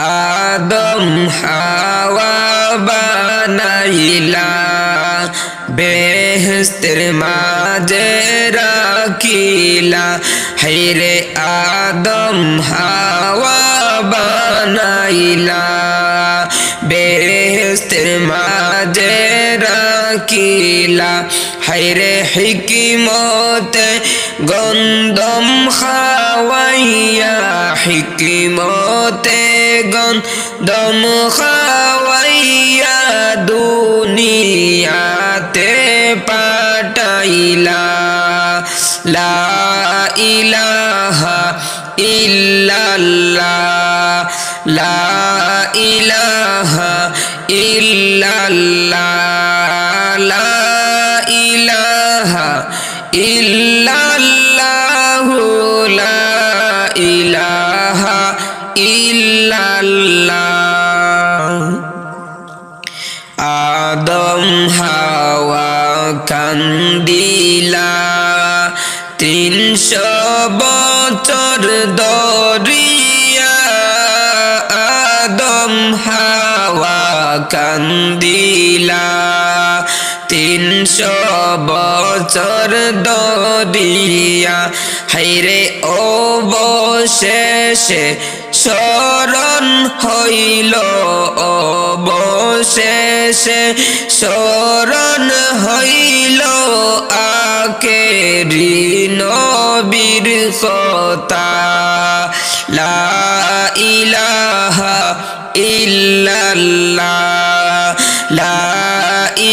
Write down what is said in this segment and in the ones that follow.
আদম হাওয়া বানাইলা বেহস্তের মাঝে রাখিলা। হাইরে আদম হাওয়া বানাইলা। বেহস্তের মাঝে রাখিলা হাইরে হিকিমতে গন্ধম খাওয়াইয়া হিকিমতে গন্ধম খাওয়াইয়া দুনিয়াতে পাঠাইলা। লা ইলাহা ইল্লাল্লাহ, লা ইলাহা ইল্লাল্লাহ লা ইলাহা লা ইলাহা আদম হাওয়া কান্দিলা তিনশো বছর দরিয়া। আদম হাওয়া কান্দিলা। তিনশো বছর দরিয়া হাইরে অবশেষে শরণ হইল, অবশেষে শরণ হইল আকে নবীর কথা। লা ইলাহা ইল্লাল্লাহ।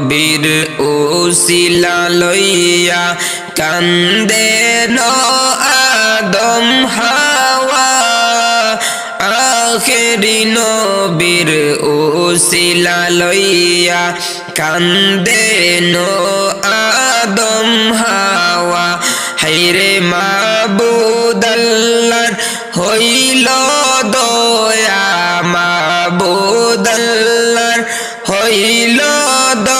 নবীর ওসিলা লইয়া কান্দে ন আদম হাওয়া। আখেরি নবীর ওসিলা লইয়া কান্দে ন আদম হাওয়া। হাইরে মাবুদাল্লার হইল দয়া। মা মাবুদাল্লার হইল দয়া।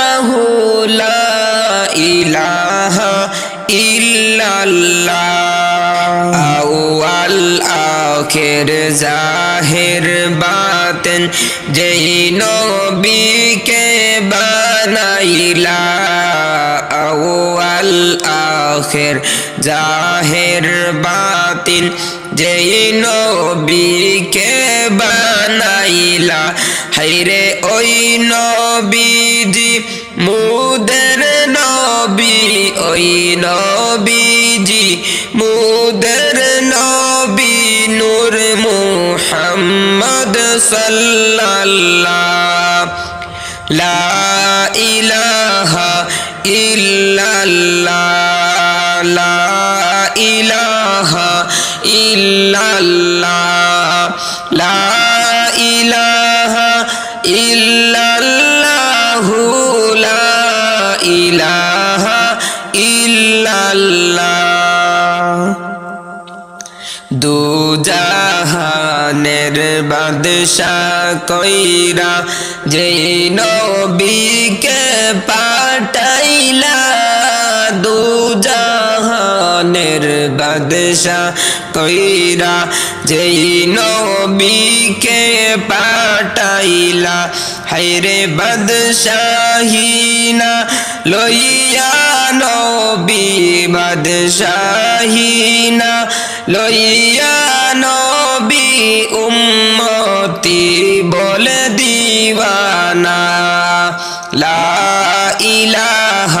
আখির জাহির বাতেন যেই নবীকে বানাইলা। আউয়াল আখির জাহির বাতিন যেই নবীকে বানাইলা? হাইরে ওই নবীজি, মুদের নবী, ওই নবীজি, মুদের নবী নূর মুহাম্মদ সাল্লাল্লাহ। লা ইলাহা ইল্লাল্লাহ, লা ইলাহা ইল্লাল্লাহ লা ইলাহা ইল্লাল্লাহু ইলাহা ইল্লাল্লাহ। দু জাহানের বাদশাহ কইরা যেই নবীকে পাঠাইলা দু জাহানের বাদশাহ কইরা যেই নবীকে পাঠাইলা হাইরে বাদশাহিনা লইয়া নবী বাদশাহিনা লইয়া নবী উম্মতি বলে দিবানা লা ইলাহা